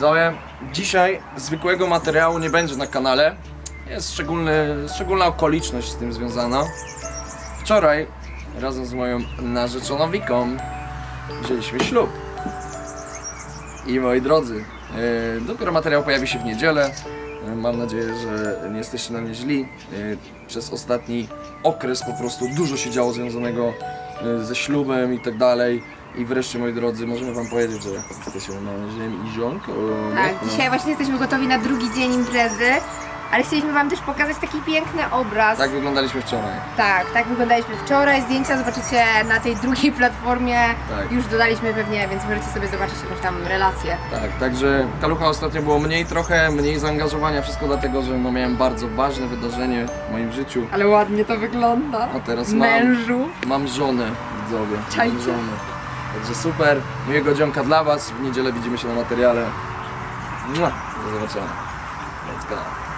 Widzowie, dzisiaj zwykłego materiału nie będzie na kanale. Jest szczególny, szczególna okoliczność z tym związana. Wczoraj razem z moją narzeczoną Wiką wzięliśmy ślub. I moi drodzy, e, dopiero materiał pojawi się w niedzielę. E, Mam nadzieję, że nie jesteście na mnie źli. E, Przez ostatni okres po prostu dużo się działo związanego e, ze ślubem i tak dalej. I wreszcie, moi drodzy, możemy wam powiedzieć, że jesteśmy mężem i żonką. Tak, No. dzisiaj właśnie jesteśmy gotowi na drugi dzień imprezy, ale chcieliśmy Wam też pokazać taki piękny obraz. Tak wyglądaliśmy wczoraj. tak, tak wyglądaliśmy wczoraj. Zdjęcia zobaczycie na tej drugiej platformie. Tak. Już dodaliśmy pewnie, więc możecie sobie zobaczyć jakąś tam relację. Tak, także Kalucha ostatnio było mniej trochę, mniej zaangażowania, wszystko dlatego, że no miałem bardzo ważne wydarzenie w moim życiu. Ale ładnie to wygląda. A teraz mam, Mężu. mam żonę, widzowie. Czajcie. Mam żonę. Także super, miłego dzionka dla was, w niedzielę widzimy się na materiale. Do zobaczenia. Let's go.